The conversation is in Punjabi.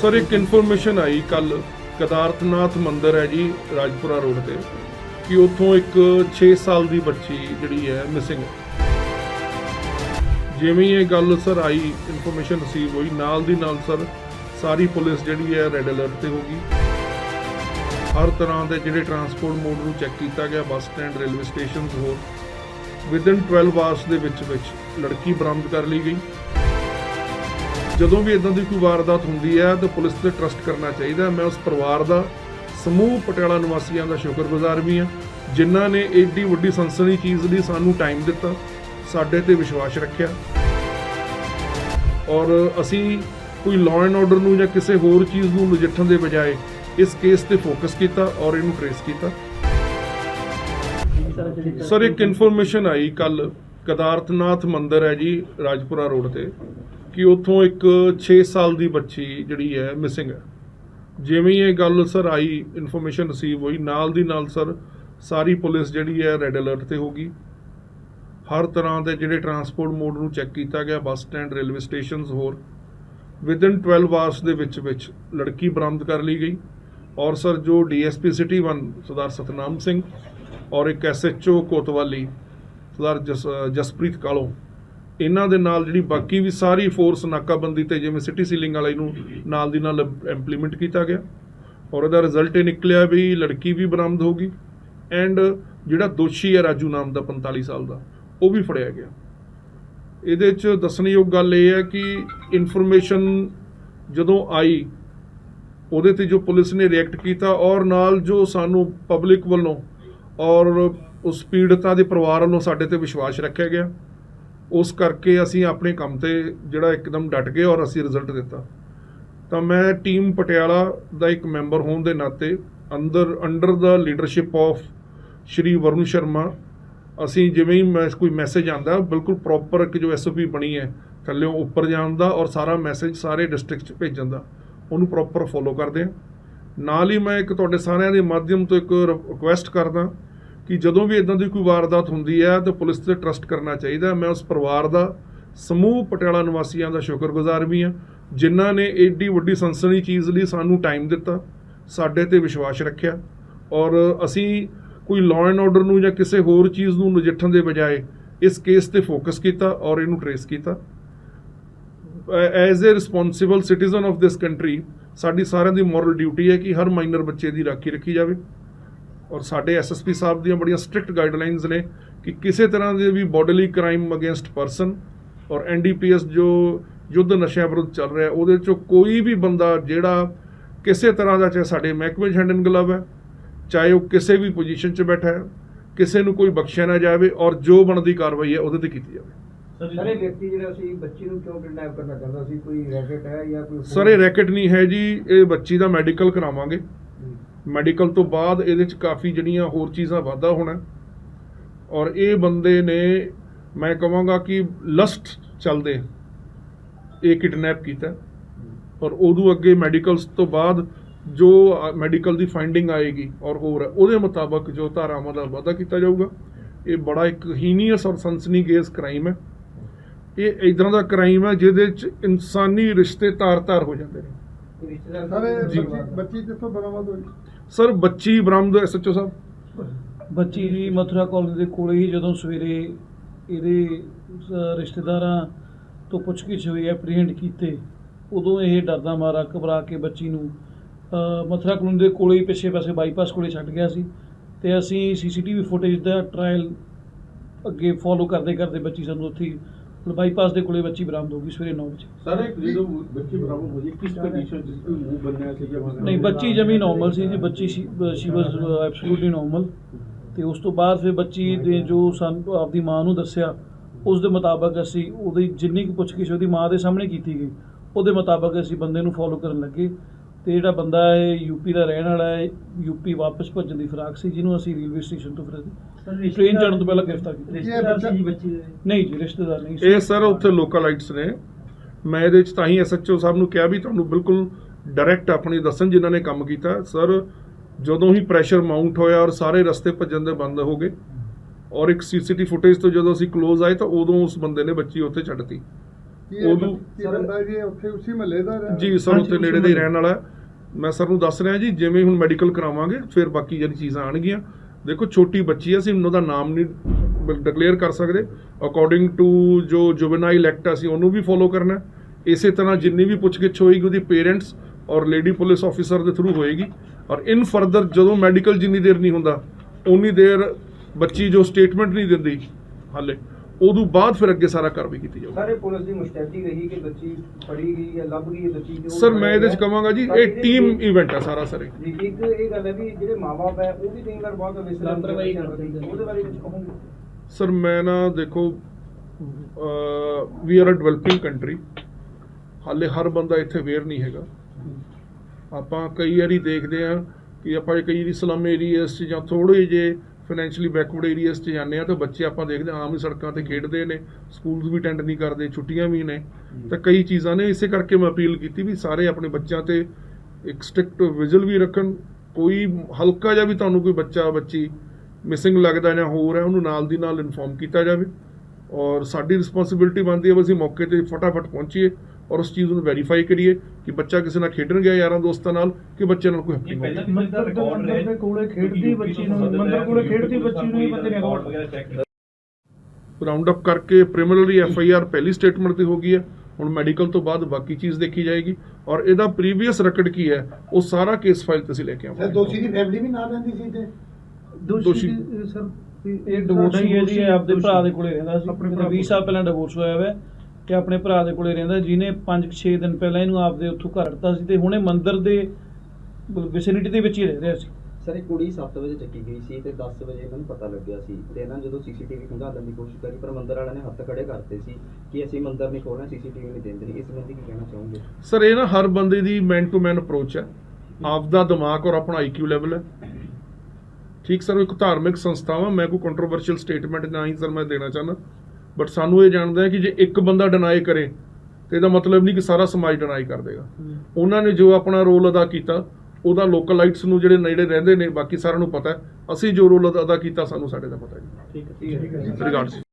ਸਰ, ਇੱਕ ਇਨਫੋਰਮੇਸ਼ਨ ਆਈ ਕੱਲ ਕਦਾਰਤਨਾਥ ਮੰਦਿਰ ਹੈ ਜੀ, ਰਾਜਪੁਰਾ ਰੋਡ ਤੇ, ਕਿ ਉੱਥੋਂ ਇੱਕ 6 ਸਾਲ ਦੀ ਬੱਚੀ ਜਿਹੜੀ ਹੈ ਮਿਸਿੰਗ ਜਿਵੇਂ ਇਹ ਗੱਲ ਸਰ ਆਈ ਇਨਫੋਰਮੇਸ਼ਨ ਰਿਸੀਵ ਹੋਈ, ਨਾਲ ਦੀ ਨਾਲ ਸਰ ਸਾਰੀ ਪੁਲਿਸ ਜਿਹੜੀ ਹੈ ਰੈੱਡ ਅਲਰਟ ਤੇ ਹੋ ਗਈ। ਹਰ ਤਰ੍ਹਾਂ ਦੇ ਜਿਹੜੇ ਟਰਾਂਸਪੋਰਟ ਮੋਡ ਨੂੰ ਚੈੱਕ ਕੀਤਾ ਗਿਆ, ਬੱਸ ਸਟੈਂਡ, ਰੇਲਵੇ ਸਟੇਸ਼ਨਸ ਹੋਰ। ਵਿਦਨ 12 ਆਵਰਸ ਦੇ ਵਿੱਚ ਵਿੱਚ ਲੜਕੀ ਬਰਾਮਦ ਕਰ ਲਈ ਗਈ। ਜਦੋਂ ਵੀ ਇਦਾਂ ਦੀ ਕੋਈ ਵਾਰਦਾਤ ਹੁੰਦੀ ਹੈ, ਤਾਂ ਪੁਲਿਸ ਤੇ ਟਰਸਟ ਕਰਨਾ ਚਾਹੀਦਾ। ਮੈਂ ਉਸ ਪਰਿਵਾਰ ਦਾ, ਸਮੂਹ ਪਟਿਆਲਾ ਨਿਵਾਸੀਆਂ ਦਾ ਸ਼ੁਕਰਗੁਜ਼ਾਰ ਵੀ ਹਾਂ, ਜਿਨ੍ਹਾਂ ਨੇ ਐਡੀ ਵੱਡੀ ਸੰਸਨੀ ਚੀਜ਼ ਲਈ ਸਾਨੂੰ ਟਾਈਮ ਦਿੱਤਾ, ਸਾਡੇ ਤੇ ਵਿਸ਼ਵਾਸ ਰੱਖਿਆ। ਔਰ ਅਸੀਂ ਕੋਈ ਲਾਅ ਐਂਡ ਆਰਡਰ ਨੂੰ ਜਾਂ ਕਿਸੇ ਹੋਰ ਚੀਜ਼ ਨੂੰ ਨਜਿੱਠਣ ਦੇ ਬਜਾਏ ਇਸ ਕੇਸ ਤੇ ਫੋਕਸ ਕੀਤਾ ਔਰ ਇਹਨੂੰ ਟ੍ਰੇਸ ਕੀਤਾ। ਸਰ, ਇੱਕ ਇਨਫੋਰਮੇਸ਼ਨ ਆਈ ਕੱਲ ਕਦਾਰਥਨਾਥ ਮੰਦਿਰ ਹੈ ਜੀ, ਰਾਜਪੁਰਾ ਰੋਡ ਤੇ। ਕਿ ਉੱਥੋਂ ਇੱਕ 6 ਸਾਲ ਦੀ ਬੱਚੀ ਜਿਹੜੀ ਹੈ ਮਿਸਿੰਗ ਹੈ। ਜਿਵੇਂ ਇਹ ਗੱਲ ਸਰ ਆਈ ਇਨਫੋਰਮੇਸ਼ਨ ਰਿਸੀਵ ਹੋਈ, ਨਾਲ ਦੀ ਨਾਲ ਸਰ ਸਾਰੀ ਪੁਲਿਸ ਜਿਹੜੀ ਹੈ ਰੈੱਡ ਅਲਰਟ ਤੇ ਹੋ ਗਈ। ਹਰ ਤਰ੍ਹਾਂ ਦੇ ਜਿਹੜੇ ਟਰਾਂਸਪੋਰਟ ਮੋਡ ਨੂੰ ਚੈੱਕ ਕੀਤਾ ਗਿਆ ਬੱਸ ਸਟੈਂਡ ਰੇਲਵੇ ਸਟੇਸ਼ਨਸ ਹੋਰ। ਵਿਦਨ 12 ਆਵਰਸ ਦੇ ਵਿੱਚ ਵਿੱਚ ਲੜਕੀ ਬਰਾਮਦ ਕਰ ਲਈ ਗਈ ਔਰ ਸਰ ਜੋ ਡੀਐਸਪੀ ਸਿਟੀ 1 ਸਰਦਾਰ ਸਤਨਾਮ ਸਿੰਘ ਔਰ ਇੱਕ ਐਸਐਚਓ ਕੋਤਵਾਲੀ ਸਰਦਾਰ ਜਸ, ਜਸਪ੍ਰੀਤ ਕਾਲੋ ਇਹਨਾਂ ਦੇ ਨਾਲ ਜਿਹੜੀ ਬਾਕੀ ਵੀ ਸਾਰੀ ਫੋਰਸ ਨਾਕਾਬੰਦੀ ਤੇ ਜਿਵੇਂ ਸਿਟੀ ਸੀਲਿੰਗ ਵਾਲੇ ਨੂੰ ਨਾਲ ਦੀ ਨਾਲ ਇੰਪਲੀਮੈਂਟ ਕੀਤਾ ਗਿਆ ਔਰ ਉਹਦਾ ਰਿਜ਼ਲਟ ਇਹ ਨਿਕਲਿਆ ਵੀ ਲੜਕੀ ਵੀ ਬਰਾਮਦ ਹੋ ਗਈ ਐਂਡ ਜਿਹੜਾ ਦੋਸ਼ੀ ਹੈ ਰਾਜੂ ਨਾਮ ਦਾ 45 ਸਾਲ ਦਾ, ਉਹ ਵੀ ਫੜਿਆ ਗਿਆ। ਇਹਦੇ 'ਚ ਦੱਸਣਯੋਗ ਗੱਲ ਇਹ ਹੈ ਕਿ ਇਨਫੋਰਮੇਸ਼ਨ ਜਦੋਂ ਆਈ, ਉਹਦੇ ਤੇ ਜੋ ਪੁਲਿਸ ਨੇ ਰਿਐਕਟ ਕੀਤਾ ਔਰ ਨਾਲ ਜੋ ਸਾਨੂੰ ਪਬਲਿਕ ਵੱਲੋਂ ਔਰ ਉਸ ਪੀੜਤਾ ਦੇ ਪਰਿਵਾਰ ਵੱਲੋਂ ਸਾਡੇ ਤੇ ਵਿਸ਼ਵਾਸ ਰੱਖਿਆ ਗਿਆ। ਉਸ ਕਰਕੇ ਅਸੀਂ ਆਪਣੇ ਕੰਮ ਤੇ ਜਿਹੜਾ ਇੱਕਦਮ ਡਟ ਗਏ ਔਰ ਅਸੀਂ ਰਿਜ਼ਲਟ ਦਿੱਤਾ। ਤਾਂ ਮੈਂ ਟੀਮ ਪਟਿਆਲਾ ਦਾ ਇੱਕ ਮੈਂਬਰ ਹੋਣ ਦੇ ਨਾਤੇ ਅੰਦਰ ਅੰਡਰ ਦਾ ਲੀਡਰਸ਼ਿਪ ਆਫ ਸ਼੍ਰੀ ਵਰੁਣ ਸ਼ਰਮਾ, ਅਸੀਂ ਜਿਵੇਂ ਹੀ ਮੈਂ ਕੋਈ ਮੈਸੇਜ ਆਂਦਾ ਬਿਲਕੁਲ ਪ੍ਰੋਪਰ ਇੱਕ ਜੋ ਐਸਓਪੀ ਬਣੀ ਹੈ, ਥੱਲੇੋਂ ਉੱਪਰ ਜਾਣ ਦਾ ਔਰ ਸਾਰਾ ਮੈਸੇਜ ਸਾਰੇ ਡਿਸਟ੍ਰਿਕਟ 'ਚ ਭੇਜਣ ਦਾ, ਉਹਨੂੰ ਪ੍ਰੋਪਰ ਫੋਲੋ ਕਰਦੇ ਹਾਂ। ਨਾਲ ਹੀ ਮੈਂ ਇੱਕ ਤੁਹਾਡੇ ਸਾਰਿਆਂ ਦੇ ਮਾਧਿਅਮ ਤੋਂ ਇੱਕ ਰਿਕੁਐਸਟ ਕਰਦਾ ਕਿ ਜਦੋਂ ਵੀ ਇਦਾਂ ਦੀ ਕੋਈ ਵਾਰਦਾਤ ਹੁੰਦੀ ਹੈ ਤਾਂ ਪੁਲਿਸ ਤੇ ਟਰਸਟ ਕਰਨਾ ਚਾਹੀਦਾ ਮੈਂ ਉਸ ਪਰਿਵਾਰ ਦਾ, ਸਮੂਹ ਪਟਿਆਲਾ ਨਿਵਾਸੀਆਂ ਦਾ ਸ਼ੁਕਰਗੁਜ਼ਾਰ ਵੀ ਹਾਂ, ਜਿਨ੍ਹਾਂ ਨੇ ਏਡੀ ਵੱਡੀ ਸੰਸਨੀ ਚੀਜ਼ ਲਈ ਸਾਨੂੰ ਟਾਈਮ ਦਿੱਤਾ, ਸਾਡੇ ਤੇ ਵਿਸ਼ਵਾਸ ਰੱਖਿਆ। ਔਰ ਅਸੀਂ ਕੋਈ ਲਾਅ ਐਂਡ ਆਰਡਰ ਨੂੰ ਜਾਂ ਕਿਸੇ ਹੋਰ ਚੀਜ਼ ਨੂੰ ਨਜਿੱਠਣ ਦੇ ਬਜਾਏ ਇਸ ਕੇਸ ਤੇ ਫੋਕਸ ਕੀਤਾ ਔਰ ਇਹਨੂੰ ਟ੍ਰੇਸ ਕੀਤਾ। As a responsible citizen of this country ਸਾਡੀ ਸਾਰਿਆਂ ਦੀ ਮੋਰਲ ਡਿਊਟੀ ਹੈ ਕਿ ਹਰ ਮਾਈਨਰ ਬੱਚੇ ਦੀ ਰਾਖੀ ਰੱਖੀ ਜਾਵੇ। ਔਰ ਸਾਡੇ ਐਸਐਸਪੀ ਸਾਹਿਬ ਦੀਆਂ ਬੜੀਆਂ ਸਟ੍ਰਿਕਟ ਗਾਈਡਲਾਈਨਸ ਨੇ ਕਿ ਕਿਸੇ ਤਰ੍ਹਾਂ ਦੇ ਵੀ ਬੋਡੀਲੀ ਕ੍ਰਾਈਮ ਅਗੇਂਸਟ ਪਰਸਨ ਔਰ ਐਨਡੀਪੀਐਸ ਜੋ ਯੁੱਧ ਨਸ਼ਿਆਂ ਵਿਰੁੱਧ ਚੱਲ ਰਿਹਾ ਉਹਦੇ ਚੋਂ ਕੋਈ ਵੀ ਬੰਦਾ ਜਿਹੜਾ ਕਿਸੇ ਤਰ੍ਹਾਂ ਦਾ ਚਾਹੇ ਸਾਡੇ ਮਹਿਕਮੇ 'ਚ ਹੈਂਡ ਇਨ ਗਲਵ ਹੈ ਚਾਹੇ ਉਹ ਕਿਸੇ ਵੀ ਪੋਜੀਸ਼ਨ 'ਚ ਬੈਠਾ ਹੈ ਕਿਸੇ ਨੂੰ ਕੋਈ ਬਖਸ਼ਿਆ ਨਾ ਜਾਵੇ ਔਰ ਜੋ ਬਣਦੀ ਕਾਰਵਾਈ ਹੈ ਉਹਦੇ ਤੇ ਕੀਤੀ ਜਾਵੇ ਸਰ ਇਹ ਵਿਅਕਤੀ ਜਿਹੜਾ ਸੀ ਬੱਚੀ ਨੂੰ ਕਿਉਂ ਕਿਡਨੈਪ ਕਰਨਾ ਚਾਹੁੰਦਾ ਸੀ ਕੋਈ ਰੈਕਟ ਹੈ ਜਾਂ ਕੋਈ? ਸਰ ਇਹ ਰੈਕਟ ਨਹੀਂ ਹੈ ਜੀ ਇਹ ਬੱਚੀ ਦਾ ਮੈਡੀਕਲ ਕਰਾਵਾਂਗੇ। ਮੈਡੀਕਲ ਤੋਂ ਬਾਅਦ ਇਹਦੇ ਚ ਕਾਫੀ ਜਿਹੜੀਆਂ ਹੋਰ ਚੀਜ਼ਾਂ ਵਾਧਾ ਹੋਣਾ ਔਰ ਇਹ ਬੰਦੇ ਨੇ ਮੈਂ ਕਹਾਂਗਾ ਕਿ ਲਸਟ ਚੱਲਦੇ ਇਹ ਕਿਡਨੈਪ ਕੀਤਾ। ਔਰ ਉਦੋਂ ਅੱਗੇ ਮੈਡੀਕਲਸ ਤੋਂ ਬਾਅਦ ਜੋ ਮੈਡੀਕਲ ਦੀ ਫਾਈਂਡਿੰਗ ਆਏਗੀ ਔਰ ਹੋਰ ਉਹਦੇ ਮੁਤਾਬਕ ਜੋ ਧਾਰਾਵਾਂ ਦਾ ਵਾਧਾ ਕੀਤਾ ਜਾਊਗਾ। ਇਹ ਬੜਾ ਇੱਕ ਹੀਨੀਅਸ ਔਰ ਸਨਸਨੀਗੇਜ਼ ਕ੍ਰਾਈਮ ਹੈ। ਇਹ ਇਦਾਂ ਦਾ ਕ੍ਰਾਈਮ ਹੈ ਜਿਹਦੇ ਚ ਇਨਸਾਨੀ ਰਿਸ਼ਤੇ ਤਾਰ-ਤਾਰ ਹੋ ਜਾਂਦੇ ਨੇ। ਸਰ। ਬੱਚੀ ਕਿੱਥੋਂ ਬਰਾਮਦ ਹੋਈ ਸਰ, ਬੱਚੀ ਬਰਾਮਦ ਐਸਐਚਓ ਸਾਹਿਬ? ਬੱਚੀ ਜੀ ਮਥੁਰਾ ਕਾਲਜ ਦੇ ਕੋਲੇ ਹੀ ਜਦੋਂ ਸਵੇਰੇ ਇਹਦੇ ਰਿਸ਼ਤੇਦਾਰਾਂ ਤੋਂ ਪੁੱਛਗਿੱਛ ਹੋਈ, ਐਪਰੀਹੈਂਡ ਕੀਤੇ, ਉਦੋਂ ਇਹ ਡਰਦਾ ਮਾਰਾ ਘਬਰਾ ਕੇ ਬੱਚੀ ਨੂੰ ਮਥੁਰਾ ਕਾਲਜ ਦੇ ਕੋਲੇ ਹੀ ਪਿੱਛੇ ਪਾਸੇ ਬਾਈਪਾਸ ਕੋਲੇ ਛੱਡ ਗਿਆ ਸੀ ਤੇ ਅਸੀਂ ਸੀਸੀਟੀਵੀ ਫੁਟੇਜ ਦਾ ਟ੍ਰਾਇਲ ਅੱਗੇ ਫੋਲੋ ਕਰਦੇ ਕਰਦੇ ਬੱਚੀ ਸਾਨੂੰ ਉੱਥੇ ਬਾਈਪਾਸ ਦੇ ਕੋਲੇ ਬੱਚੀ ਬਰਾਮਦ ਹੋ ਗਈ ਸਵੇਰੇ 9 ਵਜੇ। ਸਰ ਇੱਕ ਜਦੋਂ ਬੱਚੀ ਬਰਾਬਰ ਹੋ ਜੀ ਕਿਸ ਕੰਡੀਸ਼ਨ ਜਿਸ ਕੋਈ ਮੂੰਹ ਬੰਨਿਆ ਸੀ ਜਾਂ ਨਹੀਂ ਬੱਚੀ ਜਮੀ ਨਾਰਮਲ ਸੀ ਜੀ ਬੱਚੀ ਸ਼ੀ ਵਾਸ ਐਬਸੋਲੂਟਲੀ ਨਾਰਮਲ ਤੇ ਉਸ ਤੋਂ ਬਾਅਦ ਫਿਰ ਬੱਚੀ ਦੇ ਜੋ ਸਾਨੂੰ ਆਪਦੀ ਮਾਂ ਨੂੰ ਦੱਸਿਆ ਉਸ ਦੇ ਮੁਤਾਬਕ ਅਸੀਂ ਉਹਦੀ ਜਿੰਨੀ ਕੁ ਪੁੱਛਗਿੱਛ ਉਹਦੀ ਮਾਂ ਦੇ ਸਾਹਮਣੇ ਕੀਤੀ ਗਈ ਉਹਦੇ ਮੁਤਾਬਕ ਅਸੀਂ ਬੰਦੇ ਨੂੰ ਫੋਲੋ ਕਰਨ ਲੱਗੇ। ਤੇ ਜਿਹੜਾ ਬੰਦਾ ਹੈ ਯੂਪੀ ਦਾ ਰਹਿਣ ਵਾਲਾ ਹੈ ਯੂਪੀ ਵਾਪਸ ਭੱਜਣ ਦੀ ਫਿਰਾਕ ਸੀ ਜਿਹਨੂੰ ਅਸੀਂ ਰੇਲਵੇ ਸਟੇਸ਼ਨ ਤੋਂ ਫਿਰ ਟ੍ਰੇਨ ਚੜਨ ਤੋਂ ਪਹਿਲਾਂ ਗ੍ਰਿਫਤਾਰ ਕੀਤਾ। ਨਹੀਂ ਜੀ ਰਿਸ਼ਤੇਦਾਰ ਨਹੀਂ ਇਹ ਸਰ ਉੱਥੇ ਲੋਕਲਾਈਟਸ ਨੇ। ਮੈਂ ਇਹਦੇ ਚ ਤਾਂ ਹੀ ਐਸਐਚਓ ਸਾਹਿਬ ਨੂੰ ਕਿਹਾ ਵੀ ਤੁਹਾਨੂੰ ਬਿਲਕੁਲ ਡਾਇਰੈਕਟ ਆਪਣੀ ਦੱਸਣ ਜਿਨ੍ਹਾਂ ਨੇ ਕੰਮ ਕੀਤਾ। ਸਰ ਜਦੋਂ ਹੀ ਪ੍ਰੈਸ਼ਰ ਮਾਊਂਟ ਹੋਇਆ ਔਰ ਸਾਰੇ ਰਸਤੇ ਭੱਜਣ ਦੇ ਬੰਦ ਹੋ ਗਏ ਔਰ ਇੱਕ ਸੀਸੀਟੀ ਫੁਟੇਜ ਤੋਂ ਜਦੋਂ ਅਸੀਂ ক্লোਜ਼ ਆਏ ਤਾਂ ਉਦੋਂ ਉਸ ਬੰਦੇ ਨੇ ਬੱਚੀ ਉੱਥੇ ਛੱਡਤੀ ਉਦੋਂ ਬੰਦਾ ਜੀ ਉੱਥੇ ਉਸੇ ਮਹੱਲੇ ਦਾ ਰਹਿ- ਜੀ ਸਰ ਉੱਥੇ ਨੇੜੇ ਦੇ ਹੀ ਰਹਿਣ ਵਾਲਾ। ਮੈਂ ਸਰ ਨੂੰ ਦੱਸ ਰਿਹਾ ਜੀ, ਜਿਵੇਂ ਹੁਣ ਮੈਡੀਕਲ ਕਰਾਵਾਂਗੇ, ਫਿਰ ਬਾਕੀ ਜਿਹੜੀ ਚੀਜ਼ਾਂ ਆਣਗੀਆਂ ਦੇਖੋ, ਛੋਟੀ ਬੱਚੀ ਹੈ ਅਸੀਂ ਉਹਦਾ ਨਾਮ ਨਹੀਂ ਡਿਕਲੇਅਰ ਕਰ ਸਕਦੇ। ਅਕੋਰਡਿੰਗ ਟੂ ਜੋ ਜੁਵਨਾਈਲ ਐਕਟ ਅਸੀਂ ਉਹਨੂੰ ਵੀ ਫੋਲੋ ਕਰਨਾ ਇਸੇ ਤਰ੍ਹਾਂ ਜਿੰਨੀ ਵੀ ਪੁੱਛਗਿੱਛ ਹੋਏਗੀ, ਉਹਦੀ ਪੇਰੈਂਟਸ ਔਰ ਲੇਡੀ ਪੁਲਿਸ ਆਫੀਸਰ ਦੇ ਥਰੂ ਹੋਏਗੀ। ਔਰ ਇਨ ਫਰਦਰ ਜਦੋਂ ਮੈਡੀਕਲ ਜਿੰਨੀ ਦੇਰ ਨਹੀਂ ਹੁੰਦਾ, ਉਨੀ ਦੇਰ ਬੱਚੀ ਜੋ ਸਟੇਟਮੈਂਟ ਨਹੀਂ ਦਿੰਦੀ, ਹਾਲੇ ਉਦੋਂ ਬਾਅਦ ਫਿਰ ਅੱਗੇ ਸਾਰਾ ਕਾਰਵਾਈ ਕੀਤੀ ਜਾਊਗੀ। ਸਾਰੇ ਪੁਲਿਸ ਦੀ ਮੁਸ਼ਤੈਦੀ ਰਹੀ ਕਿ ਬੱਚੀ ਫੜੀ ਗਈ ਜਾਂ ਲੱਭ ਗਈ ਹੈ ਬੱਚੀ ਜੋ ਸਰ ਮੈਂ ਇਹਦੇ ਚ ਕਵਾਂਗਾ ਜੀ ਇਹ ਟੀਮ ਇਵੈਂਟ ਹੈ ਸਾਰਾ ਸਰ ਜੀ ਇੱਕ ਇਹ ਗੱਲ ਹੈ ਵੀ ਜਿਹੜੇ ਮਾਪੇ ਹੈ ਉਹ ਵੀ ਕਈ ਵਾਰ ਬਹੁਤ ਵਿਸਲਤ ਲਾਪਰਵਾਹੀ ਕਰਦੇ ਨੇ। ਉਹਦੇ ਬਾਰੇ ਕੁਝ ਕਹੋਗੇ? ਸਰ ਮੈਂ ਨਾ ਦੇਖੋ we are a developing country ਹਾਲੇ ਹਰ ਬੰਦਾ ਇੱਥੇ ਅਵੇਅਰ ਨਹੀਂ ਹੈਗਾ। ਆਪਾਂ ਕਈ ਵਾਰੀ ਦੇਖਦੇ ਆ ਕਿ ਆਪਾਂ ਕਈ ਵਾਰੀ ਸਲਮ ਏਰੀਆਸ 'ਚ ਜਾਂ ਥੋੜੇ ਜੇ ਫਾਈਨੈਂਸ਼ੀਅਲੀ ਬੈਕਵਰਡ ਏਰੀਆਸ 'ਚ ਜਾਂਦੇ ਆ ਤਾਂ ਬੱਚੇ ਆਪਾਂ ਦੇਖਦੇ ਆਮ ਹੀ ਸੜਕਾਂ ਤੇ ਖੇਡਦੇ ਨੇ ਸਕੂਲਸ ਵੀ ਅਟੈਂਡ ਨਹੀਂ ਕਰਦੇ ਛੁੱਟੀਆਂ ਵੀ ਨੇ। ਤਾਂ ਕਈ ਚੀਜ਼ਾਂ ਨੇ ਇਸੇ ਕਰਕੇ ਮੈਂ ਅਪੀਲ ਕੀਤੀ ਵੀ ਸਾਰੇ ਆਪਣੇ ਬੱਚਿਆਂ ਤੇ ਇੱਕ ਸਟ੍ਰਿਕਟ ਵਿਜ਼ਲ ਵੀ ਰੱਖਣ। ਕੋਈ ਹਲਕਾ ਜਿਹਾ ਵੀ ਤੁਹਾਨੂੰ ਕੋਈ ਬੱਚਾ ਬੱਚੀ ਮਿਸਿੰਗ ਲੱਗਦਾ ਜਾਂ ਹੋਰ ਹੈ ਉਹਨੂੰ ਨਾਲ ਦੀ ਨਾਲ ਇਨਫੋਰਮ ਕੀਤਾ ਜਾਵੇ। ਔਰ ਸਾਡੀ ਰਿਸਪੌਂਸਿਬਿਲਟੀ ਬਣਦੀ ਹੈ ਵੀ ਅਸੀਂ ਮੌਕੇ ਤੇ ਫਟਾਫਟ ਪਹੁੰਚੀਏ। ਔਰ ਉਸ ਚੀਜ਼ ਨੂੰ ਵੈਰੀਫਾਈ ਕਰੀਏ ਕਿ ਬੱਚਾ ਕਿਸੇ ਨਾਲ ਖੇਡਣ ਗਿਆ ਯਾਰਾਂ ਦੋਸਤਾਂ ਨਾਲ ਕਿ ਬੱਚੇ ਨਾਲ ਕੋਈ ਹੱਥੀ ਹੋਵੇ ਮੰਦਰ ਦੇ ਕੋਲੇ ਖੇਡਦੀ ਬੱਚੀ ਨੂੰ ਮੰਦਰ ਕੋਲੇ ਖੇਡਦੀ ਬੱਚੀ ਨੂੰ ਹੀ ਬੰਦੇ ਨੇ ਰਿਕਾਰਡ ਵਗੈਰਾ ਚੈੱਕ ਰਾਉਂਡ ਅਪ ਕਰਕੇ ਪ੍ਰੀਮਿਨਰੀ ਐਫ ਆਈ ਆਰ ਪਹਿਲੀ ਸਟੇਟਮੈਂਟ ਤੇ ਹੋ ਗਈ ਹੈ। ਹੁਣ ਮੈਡੀਕਲ ਤੋਂ ਬਾਅਦ ਬਾਕੀ ਚੀਜ਼ ਦੇਖੀ ਜਾਏਗੀ। ਔਰ ਇਹਦਾ ਪ੍ਰੀਵੀਅਸ ਰੈਕਡ ਕੀ ਹੈ ਉਹ ਸਾਰਾ ਕੇਸ ਫਾਈਲ ਤੇ ਅਸੀਂ ਲੈ ਕੇ ਸਰ ਆਵਾਂਗੇ ਦੋਸ਼ੀ ਦੀ ਫੈਮਿਲੀ ਵੀ ਨਾਲ ਰਹਿੰਦੀ ਸੀ ਤੇ ਦੋਸ਼ੀ- ਸਰ ਇਹ ਡਿਵੋਰਸ ਹੀ ਹੈ ਜੀ ਆਪਦੇ ਭਰਾ ਦੇ ਕੋਲੇ ਰਹਿੰਦਾ ਸੀ। ਆਪਣੇ ਆਪਣੇ ਭਰਾ 20 ਸਾਲ ਪਹਿਲਾਂ ਡਿਵੋਰਸ ਹੋਇਆ ਹੋਇਆ ਤੇ ਆਪਣੇ ਭਰਾ ਦੇ ਕੋਲੇ ਰਹਿੰਦਾ ਜਿਹਨੇ 5-6 ਦਿਨ ਪਹਿਲਾਂ ਇਹਨੂੰ ਆਪਦੇ ਉੱਥੋਂ ਘਰ ਦਿੱਤਾ ਸੀ ਤੇ ਹੁਣੇ ਮੰਦਿਰ ਦੇ ਵਿਸਿਨਿਟੀ ਦੇ ਵਿੱਚ ਹੀ ਰਹਿ ਰਿਹਾ ਸੀ। ਸਰ ਇਹ ਕੁੜੀ 7 ਵਜੇ ਚੱਕੀ ਗਈ ਸੀ ਤੇ 10 ਵਜੇ ਇਹਨਾਂ ਨੂੰ ਪਤਾ ਲੱਗਿਆ ਸੀ ਤੇ ਇਹਨਾਂ ਜਦੋਂ ਸੀਸੀਟੀਵੀ ਖੰਗਾਲਣ ਦੀ ਕੋਸ਼ਿਸ਼ ਕਰੀ ਪਰ ਮੰਦਰ ਵਾਲਿਆਂ ਨੇ ਹੱਥ ਖੜੇ ਕਰਤੇ ਸੀ ਕਿ ਅਸੀਂ ਮੰਦਰ ਨਹੀਂ ਖੋਲਣਾ ਸੀਸੀਟੀਵੀ ਨਹੀਂ ਦਿੰਦੇ ਇਸ ਸੰਬੰਧੀ ਕੀ ਕਹਿਣਾ ਚਾਹੋਗੇ? ਸਰ ਇਹ ਨਾ ਹਰ ਬੰਦੇ ਦੀ ਮੈਨ ਟੂ ਮੈਨ ਅਪਰੋਚ ਹੈ। ਆਪਦਾ ਦਿਮਾਗ ਔਰ ਆਪਣਾ ਆਈਕਿਊ ਲੈਵਲ ਹੈ। ਠੀਕ ਸਰ ਇੱਕ ਧਾਰਮਿਕ ਸੰਸਥਾ ਵਾ ਮੈਂ ਕੋਈ ਕੰਟਰੋਵਰਸ਼ੀਅਲ ਸਟੇਟਮੈਂਟ ਨਾ ਹੀ ਸਰ ਮੈਂ ਦੇਣਾ ਚਾਹੁੰਦਾ। ਬਟ ਸਾਨੂੰ ਇਹ ਜਾਣਦਾ ਹੈ ਕਿ ਜੇ ਇੱਕ ਬੰਦਾ ਡਿਨਾਈ ਕਰੇ ਤੇ ਇਹਦਾ ਮਤਲਬ ਨਹੀਂ ਕਿ ਸਾਰਾ ਸਮਾਜ ਡਿਨਾਈ ਕਰ ਦੇਗਾ। ਉਹਨਾਂ ਨੇ ਜੋ ਆਪਣਾ ਰੋਲ ਅਦਾ ਕੀਤਾ ਉਹਦਾ ਲੋਕਲਾਈਟਸ ਨੂੰ ਜਿਹੜੇ ਨੇੜੇ ਰਹਿੰਦੇ ਨੇ ਬਾਕੀ ਸਾਰਿਆਂ ਨੂੰ ਪਤਾ ਅਸੀਂ ਜੋ ਰੋਲ ਅਦਾ ਕੀਤਾ ਸਾਨੂੰ ਸਾਡੇ ਦਾ ਪਤਾ ਹੈ ਠੀਕ ਹੈ ਰਿਗਾਰਡਸ